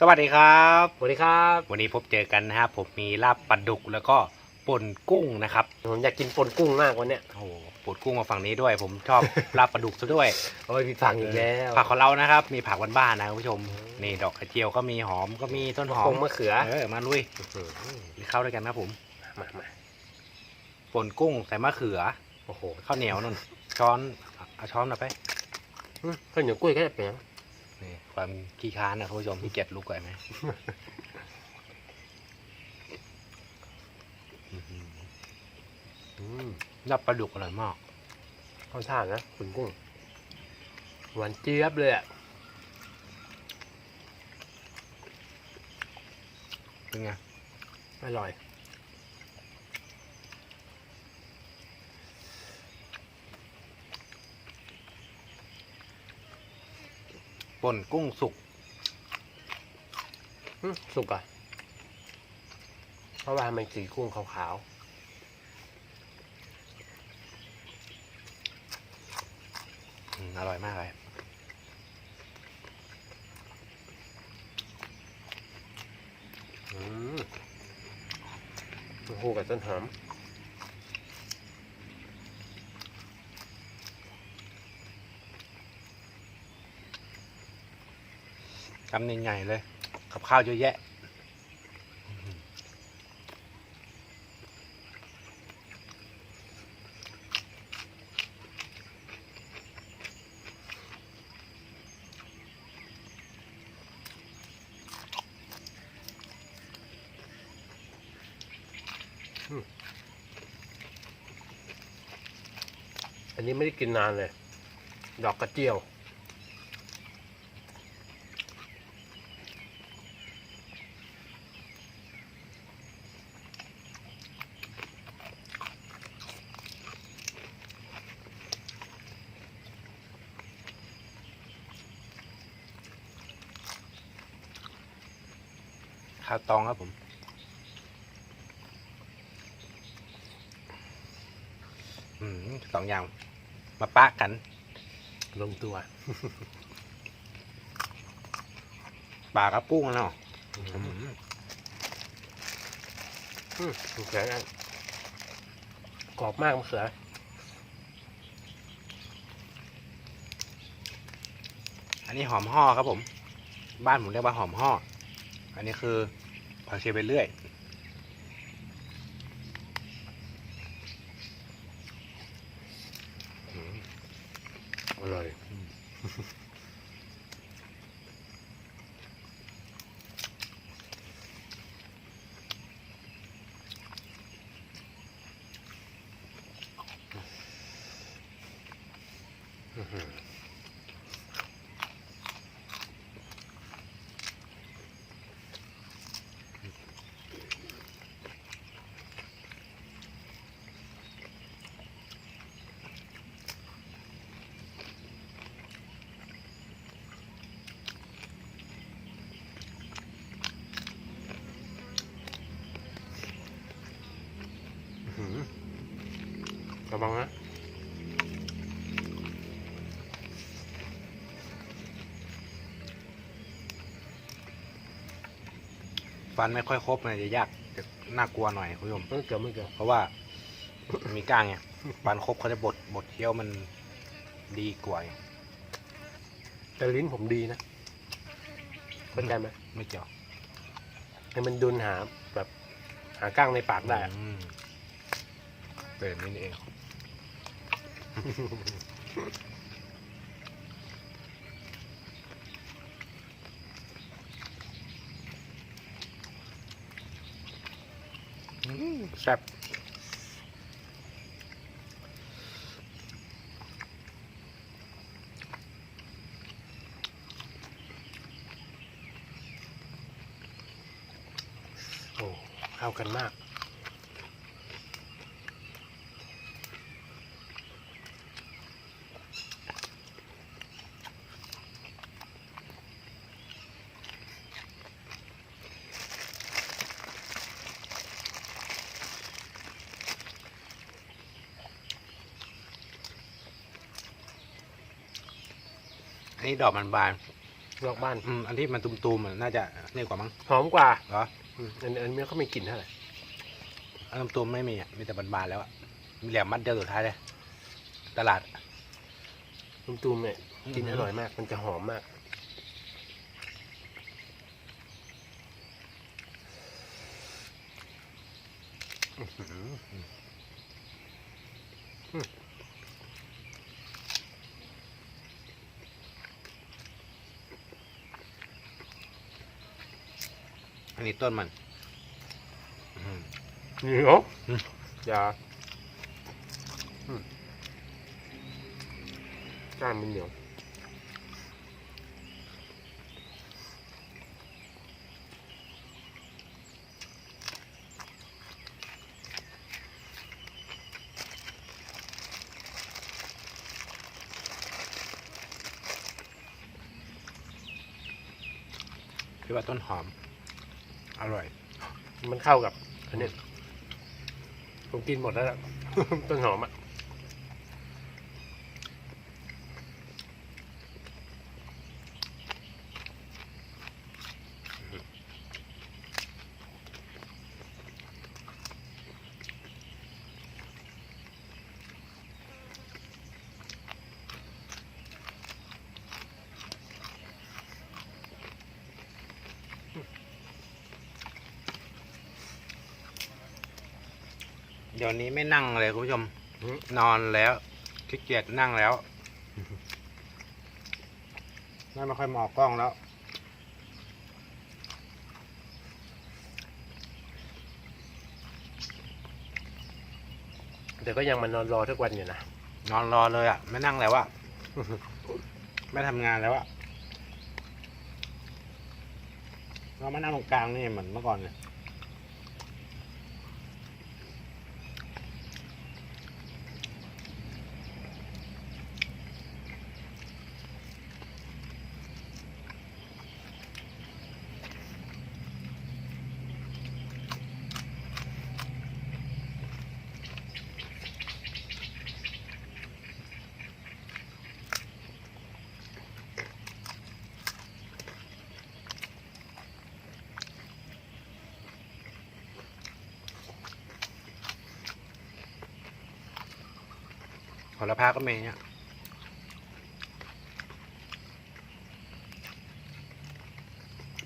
สวัสดีครับสวัสดีครับ วันนี้พบเจอกันนะครับผมมีลาบปลาดุกแล้วก็ป่นกุ้งนะครับผมอยากกินปนกุ้งมากวันเนี้ยโอ้โหป่นกุ้งมาฝั่งนี้ด้วย ผมชอบ ลาบปลาดุกซะด้วย โอ้ยพี่ฟังอีกแล้วผักของเรานะครับ มีผักบ้านๆนะคุณผู้ชมนี่ดอกกระเจียวก็มีหอมก็มีต้นหอคมงมะเขือเออมาลุยมเข้าด้วยกันนะผมมามาป่นกุ้งใส่มะเขือโอ้โหข้าวเหนียวนุ่นช้อนเอาช้อนมาไปอืมข้าวเหนียวกล้วยก็จะเป็นยัง นี่ความขี้ค้านนะคุณผู้ชมขี้เกียจลุกก่อนไหมอื้อหืออืมลาบปลาดุกอร่อยมากข้าวท่านะคุณกุ้งหวานเจี๊ยบเลยอะเป็นไงอร่อย ป่นกุ้งสุกสุกอะเพราะว่ามันสีกุ้งขาวอืมอร่อยมากเลยๆอืมโอ้โหกับต้นหอม คำใหญ่ๆเลย กับข้าวเยอะแยะอันนี้ไม่ได้กินนานเลย ดอกกระเจียว ข้าวตองครับผม อืมสองอย่าง มาปะกัน ลงตัว ปลากับกุ้งเนาะอือืมมอืมมะเขืออะกรอบมากมะเขืออันนี้หอมห่อครับผม บ้านผมเรียกว่าหอมห่อ อันนี้คือผักชีไปเรื่อยอืมอร่อย ระวังนะฟันไม่ค่อยครบมันจะยากจะน่ากลัวหน่อยคุณผู้ชมไม่เกี่ยวไม่เกี่ยวเพราะว่า มีก้างไงฟันครบเขาจะบดบดเคี้ยวมันดีกว่าไงแต่ลิ้นผมดีนะเข้าใจไหมไม่เกี่ยวให้มันดุนหาแบบหาก้างในปากได้อะอืมเป็นแบบนี่เองอืม แซ่บโอ้เข้ากันมาก อันนี้ดอกมันบานนอกบ้านอืมอันที่มันตุ่มๆอะน่าจะนี่กว่ามั้งหอมกว่าเหรออืมอันอันนี้เขาไม่กลิ่นเท่าไหร่อันตุ่มๆไม่มีอะมีแต่บานๆแล้วอะมีแหลมมัดเดียวสุดท้ายเลยตลาด ตุ้มตูมเนี่ยกินอร่อยมาก มันจะหอมมาก อื้อหือ อั นนี้ต้นมันอืมเหนียวอืมอย่าอืมก้านมันเหนียวคิดว่าต้นหอม อร่อย มันเข้ากับอันนี้ผมกินหมดแล้วล่ะ ต้นหอมอะ เดี๋ยวนี้ไม่นั่งเลยคุณผู้ชมอืมนอนแล้วขี้เกียจนั่งแล้วนั่งไม่ค่อยมองกล้องแล้ว แต่ก็ยังมานอนรอทุกวันอยู่นะ นอนรอเลยอะ ไม่นั่งแล้วอะ ไม่ทำงานแล้วอะ เรามานั่งตรงกลางนี่เหมือนเมื่อก่อนเลย ลพาก็มีเนี่ย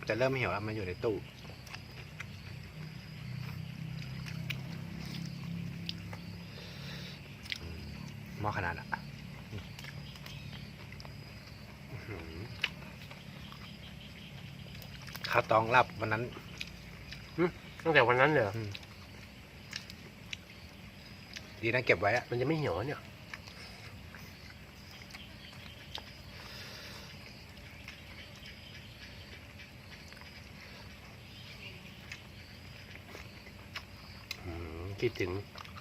จะเริ่มเหี่ยวแล้วมันอยู่ในตู้หม้อขนาดอะอื้อหือข้าวตองรับวันนั้นตั้งแต่วันนั้นเลยเหรอดีนะเก็บไว้อะมันจะไม่เหี่ยวเนี่ย อืม คิดถึง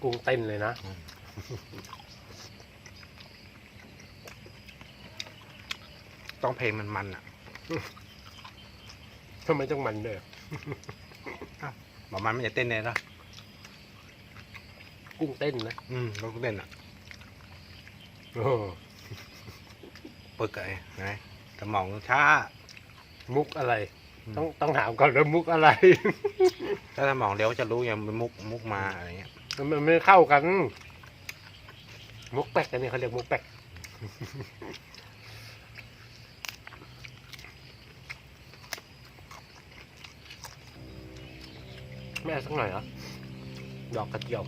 กุ้งเต้นเลยนะ ต้องเพลงมันมันๆอะทำไมต้องมันด้วยบอกมันไม่จะเต้นเลยหรอกุ้งเต้นนะอืมต้องเต้นอะโอ้ปึกไอ้ไงสมองช้า มุกอะไรอืม ต้องต้องถามก่อนว่ามุกอะไร ถ้าสมองเลี้ยวจะรู้ยังเป็นมุกมุกมาอะไรเงี้ยมันมันไม่เข้ากัน มุกแปกอันนี้เขาเรียกมุกแปกไม่เอาสักหน่อยเหรอดอกกระเจียว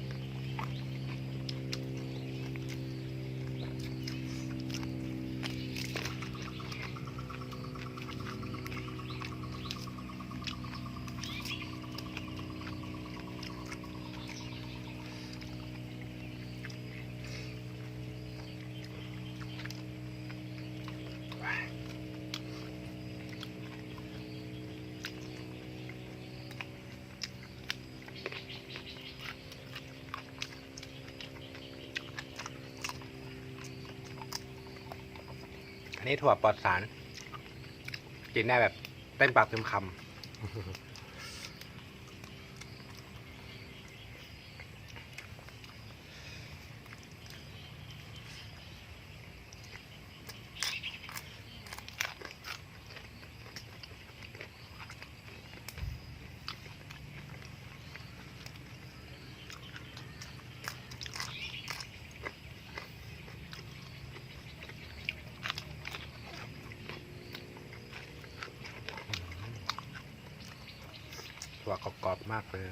นี้ถั่วปลอดสาร กินได้แบบเต้นปากเต็มคำ ถั่วกรอบๆมากเลย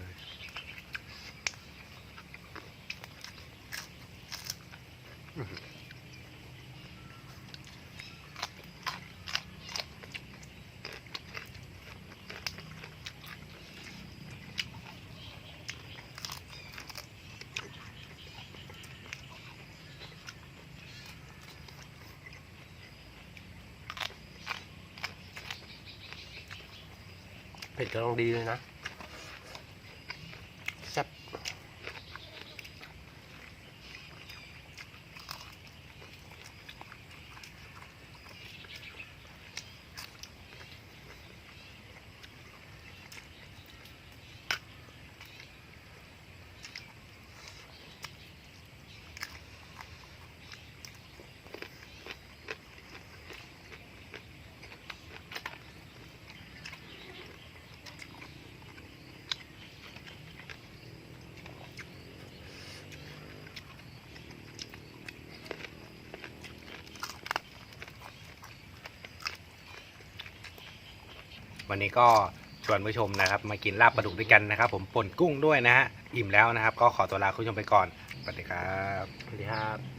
เผ็ดกำลังดีเลยนะ วันนี้ก็ชวนผู้ชมนะครับ มากินลาบปลาดุกด้วยกันนะครับ ผมป่นกุ้งด้วยนะฮะอิ่มแล้วนะครับ ก็ขอตัวลาคุณผู้ชมไปก่อนสวัสดีครับสวัสดีครับ